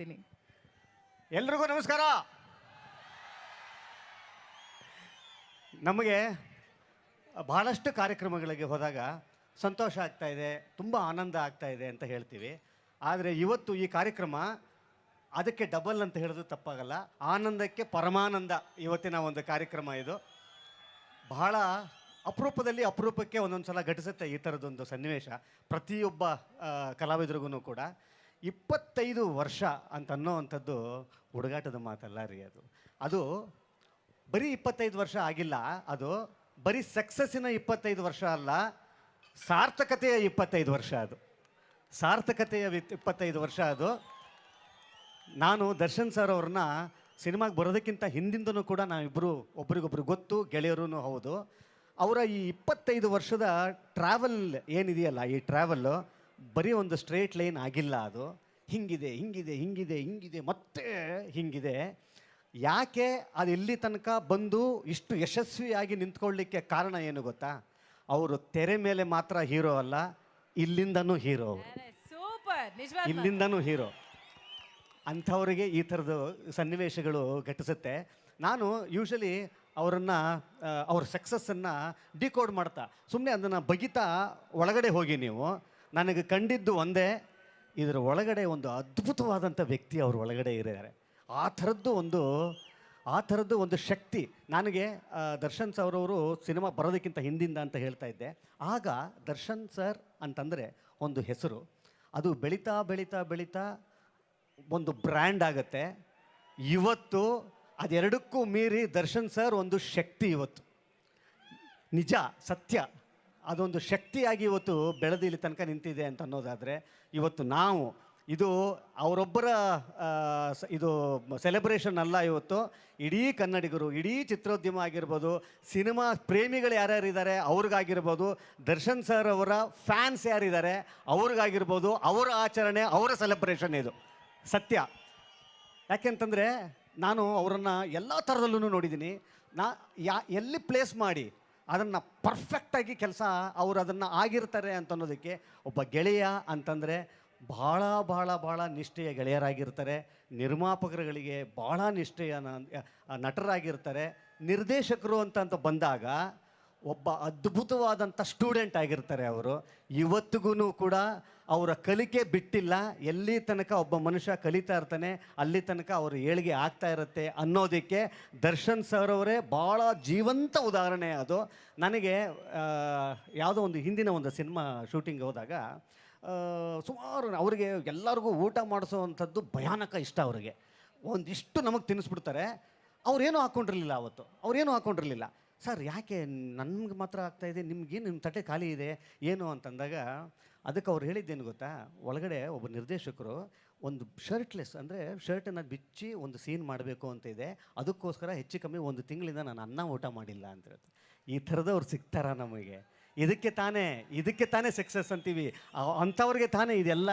ಕೇಳ್ತೀನಿ. ಎಲ್ರಿಗೂ ನಮಸ್ಕಾರ. ನಮಗೆ ಬಹಳಷ್ಟು ಕಾರ್ಯಕ್ರಮಗಳಿಗೆ ಹೋದಾಗ ಸಂತೋಷ ಆಗ್ತಾ ಇದೆ, ತುಂಬ ಆನಂದ ಆಗ್ತಾ ಇದೆ ಅಂತ ಹೇಳ್ತೀವಿ. ಆದರೆ ಇವತ್ತು ಈ ಕಾರ್ಯಕ್ರಮ ಅದಕ್ಕೆ ಡಬಲ್ ಅಂತ ಹೇಳಿದ್ರು ತಪ್ಪಾಗಲ್ಲ. ಆನಂದಕ್ಕೆ ಪರಮಾನಂದ ಇವತ್ತಿನ ಒಂದು ಕಾರ್ಯಕ್ರಮ ಇದು. ಬಹಳ ಅಪರೂಪದಲ್ಲಿ ಅಪರೂಪಕ್ಕೆ ಒಂದೊಂದು ಸಲ ಘಟಿಸುತ್ತೆ ಈ ಥರದೊಂದು ಸನ್ನಿವೇಶ, ಪ್ರತಿಯೊಬ್ಬ ಕಲಾವಿದರಿಗೂ ಕೂಡ. ಇಪ್ಪತ್ತೈದು ವರ್ಷ ಅಂತ ಅನ್ನೋವಂಥದ್ದು ಹುಡುಗಾಟದ ಮಾತಲ್ಲ ರೀ ಅದು. ಅದು ಬರೀ ಇಪ್ಪತ್ತೈದು ವರ್ಷ ಆಗಿಲ್ಲ, ಅದು ಬರೀ ಸಕ್ಸಸ್ಸಿನ ಇಪ್ಪತ್ತೈದು ವರ್ಷ ಅಲ್ಲ, ಸಾರ್ಥಕತೆಯ ಇಪ್ಪತ್ತೈದು ವರ್ಷ ಅದು. ಸಾರ್ಥಕತೆಯ ಇಪ್ಪತ್ತೈದು ವರ್ಷ ಅದು. ನಾನು ದರ್ಶನ್ ಸರ್ ಅವ್ರನ್ನ ಸಿನಿಮಾಗೆ ಬರೋದಕ್ಕಿಂತ ಹಿಂದಿಂದನೂ ಕೂಡ ನಾವಿಬ್ಬರು ಒಬ್ರಿಗೊಬ್ರು ಗೊತ್ತು ಗೆಳೆಯರೂ ಹೌದು. ಅವರ ಈ ಇಪ್ಪತ್ತೈದು ವರ್ಷದ ಟ್ರಾವೆಲ್ ಏನಿದೆಯಲ್ಲ, ಈ ಟ್ರಾವೆಲ್ಲು ಬರೀ ಒಂದು ಸ್ಟ್ರೇಟ್ ಲೈನ್ ಆಗಿಲ್ಲ ಅದು. ಹಿಂಗಿದೆ ಹಿಂಗಿದೆ ಹಿಂಗಿದೆ ಹಿಂಗಿದೆ ಮತ್ತೆ ಹಿಂಗಿದೆ. ಯಾಕೆ ಅದು ಇಲ್ಲಿ ತನಕ ಬಂದು ಇಷ್ಟು ಯಶಸ್ವಿಯಾಗಿ ನಿಂತ್ಕೊಳ್ಳಿಕ್ಕೆ ಕಾರಣ ಏನು ಗೊತ್ತಾ? ಅವರು ತೆರೆ ಮೇಲೆ ಮಾತ್ರ ಹೀರೋ ಅಲ್ಲ ಇಲ್ಲಿಂದನೂ ಹೀರೋ ಸೂಪರ್ ಇಲ್ಲಿಂದನೂ ಹೀರೋ ಅಂಥವರಿಗೆ ಈ ಥರದ ಸನ್ನಿವೇಶಗಳು ಘಟಿಸುತ್ತೆ. ನಾನು ಯೂಶಲಿ ಅವರನ್ನು ಅವ್ರ ಸಕ್ಸಸ್ಸನ್ನು ಡಿಕೋಡ್ ಮಾಡ್ತಾ. ಸುಮ್ಮನೆ ಅದನ್ನು ಬಗಿತಾ ಒಳಗಡೆ ಹೋಗಿ ನೀವು. ನನಗೆ ಕಂಡಿದ್ದು ಒಂದೇ, ಇದರ ಒಳಗಡೆ ಒಂದು ಅದ್ಭುತವಾದಂಥ ವ್ಯಕ್ತಿ ಅವ್ರ ಒಳಗಡೆ ಇದ್ದಾರೆ. ಆ ಥರದ್ದು ಒಂದು, ಆ ಥರದ್ದು ಒಂದು ಶಕ್ತಿ. ನನಗೆ ದರ್ಶನ್ ಸರ್ ಅವರು ಸಿನಿಮಾ ಬರೋದಕ್ಕಿಂತ ಹಿಂದಿಂದ ಅಂತ ಹೇಳ್ತಾ ಇದ್ದೆ. ಆಗ ದರ್ಶನ್ ಸರ್ ಅಂತಂದರೆ ಒಂದು ಹೆಸರು. ಅದು ಬೆಳೀತಾ ಬೆಳೀತಾ ಬೆಳೀತಾ ಒಂದು ಬ್ರ್ಯಾಂಡ್ ಆಗುತ್ತೆ. ಇವತ್ತು ಅದೆರಡಕ್ಕೂ ಮೀರಿ ದರ್ಶನ್ ಸರ್ ಒಂದು ಶಕ್ತಿ ಇವತ್ತು. ನಿಜ, ಸತ್ಯ. ಅದೊಂದು ಶಕ್ತಿಯಾಗಿ ಇವತ್ತು ಬೆಳೆದು ಇಲ್ಲಿ ತನಕ ನಿಂತಿದೆ ಅಂತ ಅನ್ನೋದಾದರೆ, ಇವತ್ತು ನಾವು, ಇದು ಅವರೊಬ್ಬರ ಇದು ಸೆಲೆಬ್ರೇಷನ್ ಅಲ್ಲ ಇವತ್ತು. ಇಡೀ ಕನ್ನಡಿಗರು, ಇಡೀ ಚಿತ್ರೋದ್ಯಮ ಆಗಿರ್ಬೋದು, ಸಿನಿಮಾ ಪ್ರೇಮಿಗಳು ಯಾರ್ಯಾರಿದ್ದಾರೆ ಅವ್ರಿಗಾಗಿರ್ಬೋದು, ದರ್ಶನ್ ಸರ್ ಅವರ ಫ್ಯಾನ್ಸ್ ಯಾರಿದ್ದಾರೆ ಅವ್ರಿಗಾಗಿರ್ಬೋದು, ಅವರ ಆಚರಣೆ, ಅವರ ಸೆಲೆಬ್ರೇಷನ್ ಇದು. ಸತ್ಯ. ಯಾಕೆಂತಂದರೆ ನಾನು ಅವರನ್ನು ಎಲ್ಲ ಥರದಲ್ಲೂ ನೋಡಿದ್ದೀನಿ. ನಾ, ಯಾ, ಎಲ್ಲಿ ಪ್ಲೇಸ್ ಮಾಡಿ ಅದನ್ನು ಪರ್ಫೆಕ್ಟಾಗಿ ಕೆಲಸ ಅವರು ಅದನ್ನು ಆಗಿರ್ತಾರೆ ಅಂತ ಅನ್ನೋದಕ್ಕೆ ಒಬ್ಬ ಗೆಳೆಯ ಅಂತಂದರೆ ಭಾಳ ಭಾಳ ಭಾಳ ನಿಷ್ಠೆಯ ಗೆಳೆಯರಾಗಿರ್ತಾರೆ. ನಿರ್ಮಾಪಕರುಗಳಿಗೆ ಭಾಳ ನಿಷ್ಠೆಯ ನಟರಾಗಿರ್ತಾರೆ. ನಿರ್ದೇಶಕರು ಅಂತ ಅಂತ ಬಂದಾಗ ಒಬ್ಬ ಅದ್ಭುತವಾದಂಥ ಸ್ಟೂಡೆಂಟ್ ಆಗಿರ್ತಾರೆ ಅವರು. ಇವತ್ತಿಗೂ ಕೂಡ ಅವರ ಕಲಿಕೆ ಬಿಟ್ಟಿಲ್ಲ. ಎಲ್ಲಿ ತನಕ ಒಬ್ಬ ಮನುಷ್ಯ ಕಲಿತಾ ಇರ್ತಾನೆ, ಅಲ್ಲಿ ತನಕ ಅವರು ಏಳಿಗೆ ಆಗ್ತಾ ಇರುತ್ತೆ ಅನ್ನೋದಕ್ಕೆ ದರ್ಶನ್ ಸರ್ ಅವರೇ ಭಾಳ ಜೀವಂತ ಉದಾಹರಣೆ ಅದು. ನನಗೆ ಯಾವುದೋ ಒಂದು ಹಿಂದಿನ ಒಂದು ಸಿನಿಮಾ ಶೂಟಿಂಗ್ ಹೋದಾಗ ಸುಮಾರು ಅವರಿಗೆ ಎಲ್ಲರಿಗೂ ಊಟ ಮಾಡಿಸೋವಂಥದ್ದು ಭಯಾನಕ ಇಷ್ಟ ಅವರಿಗೆ. ಒಂದಿಷ್ಟು ನಮಗೆ ತಿನ್ನಿಸ್ಬಿಡ್ತಾರೆ ಅವ್ರೇನು ಹಾಕ್ಕೊಂಡಿರಲಿಲ್ಲ ಅವತ್ತು. ಅವ್ರೇನು ಹಾಕ್ಕೊಂಡಿರಲಿಲ್ಲ ಸರ್, ಯಾಕೆ ನನ್ಗೆ ಮಾತ್ರ ಆಗ್ತಾ ಇದೆ? ನಿಮ್ಗೇನು ನಿಮ್ಮ ತಟ್ಟೆ ಖಾಲಿ ಇದೆ? ಏನು? ಅಂತಂದಾಗ ಅದಕ್ಕೆ ಅವ್ರು ಹೇಳಿದ್ದೇನು ಗೊತ್ತಾ? ಒಳಗಡೆ ಒಬ್ಬ ನಿರ್ದೇಶಕರು ಒಂದು ಶರ್ಟ್ಲೆಸ್ ಅಂದರೆ ಶರ್ಟನ್ನು ಬಿಚ್ಚಿ ಒಂದು ಸೀನ್ ಮಾಡಬೇಕು ಅಂತ ಇದೆ. ಅದಕ್ಕೋಸ್ಕರ ಹೆಚ್ಚು ಕಮ್ಮಿ ಒಂದು ತಿಂಗಳಿಂದ ನಾನು ಅನ್ನ ಊಟ ಮಾಡಿಲ್ಲ ಅಂತ ಹೇಳ್ತಾರೆ. ಈ ಥರದವ್ರು ಸಿಗ್ತಾರ ನಮಗೆ? ಇದಕ್ಕೆ ತಾನೇ ಇದಕ್ಕೆ ತಾನೇ ಸಕ್ಸಸ್ ಅಂತೀವಿ. ಅಂಥವ್ರಿಗೆ ತಾನೇ ಇದೆಲ್ಲ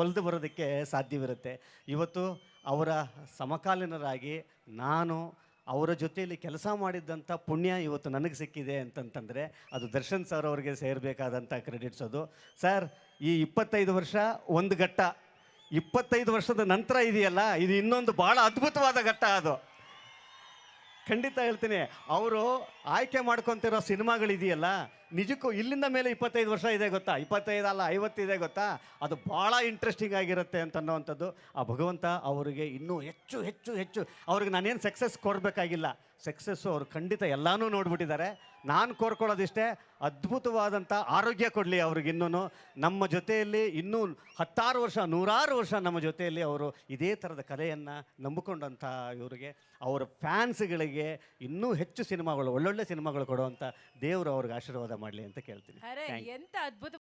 ಒಲಿದು ಬರೋದಕ್ಕೆ ಸಾಧ್ಯವಿರುತ್ತೆ. ಇವತ್ತು ಅವರ ಸಮಕಾಲೀನರಾಗಿ ನಾನು ಅವರ ಜೊತೆಯಲ್ಲಿ ಕೆಲಸ ಮಾಡಿದ್ದಂಥ ಪುಣ್ಯ ಇವತ್ತು ನನಗೆ ಸಿಕ್ಕಿದೆ ಅಂತಂತಂದರೆ ಅದು ದರ್ಶನ್ ಸರ್ ಅವರಿಗೆ ಸೇರಬೇಕಾದಂಥ ಕ್ರೆಡಿಟ್ಸ್ ಅದು. ಸರ್, ಈ ಇಪ್ಪತ್ತೈದು ವರ್ಷ ಒಂದು ಘಟ್ಟ. ಇಪ್ಪತ್ತೈದು ವರ್ಷದ ನಂತರ ಇದೆಯಲ್ಲ, ಇದು ಇನ್ನೊಂದು ಭಾಳ ಅದ್ಭುತವಾದ ಘಟ್ಟ ಅದು. ಖಂಡಿತ ಹೇಳ್ತೀನಿ. ಅವರು ಆಯ್ಕೆ ಮಾಡ್ಕೊತಿರೋ ಸಿನಿಮಾಗಳಿದೆಯಲ್ಲ, ನಿಜಕ್ಕೂ ಇಲ್ಲಿಂದ ಮೇಲೆ ಇಪ್ಪತ್ತೈದು ವರ್ಷ ಇದೆ ಗೊತ್ತಾ? ಇಪ್ಪತ್ತೈದು ಅಲ್ಲ ಐವತ್ತಿದೆ ಗೊತ್ತಾ? ಅದು ಭಾಳ ಇಂಟ್ರೆಸ್ಟಿಂಗ್ ಆಗಿರುತ್ತೆ ಅಂತ ಅನ್ನೋವಂಥದ್ದು ಆ ಭಗವಂತ ಅವರಿಗೆ ಇನ್ನೂ ಹೆಚ್ಚು ಹೆಚ್ಚು ಹೆಚ್ಚು, ಅವ್ರಿಗೆ ನಾನೇನು ಸಕ್ಸಸ್ ಕೊಡಬೇಕಾಗಿಲ್ಲ. ಸಕ್ಸಸ್ಸು ಅವರು ಖಂಡಿತ ಎಲ್ಲನೂ ನೋಡ್ಬಿಟ್ಟಿದ್ದಾರೆ. ನಾನು ಕೋರ್ಕೊಳ್ಳೋದಿಷ್ಟೇ ಅದ್ಭುತವಾದಂಥ ಆರೋಗ್ಯ ಕೊಡಲಿ ಅವ್ರಿಗೆ ಇನ್ನೂ ನಮ್ಮ ಜೊತೆಯಲ್ಲಿ ಇನ್ನೂ ಹತ್ತಾರು ವರ್ಷ ನೂರಾರು ವರ್ಷ ನಮ್ಮ ಜೊತೆಯಲ್ಲಿ ಅವರು ಇದೇ ಥರದ ಕಲೆಯನ್ನು ನಂಬಿಕೊಂಡಂಥ ಇವರಿಗೆ. ಅವರ ಫ್ಯಾನ್ಸ್ಗಳಿಗೆ ಇನ್ನೂ ಹೆಚ್ಚು ಸಿನಿಮಾಗಳು ಒಳ್ಳೊಳ್ಳೆ ಸಿನಿಮಾಗಳು ಕೊಡುವಂಥ ದೇವರು ಅವ್ರಿಗೆ ಆಶೀರ್ವಾದ ಮಾಡಲಿ ಅಂತ ಕೇಳ್ತೀನಿ. ಎಂತ ಅದ್ಭುತ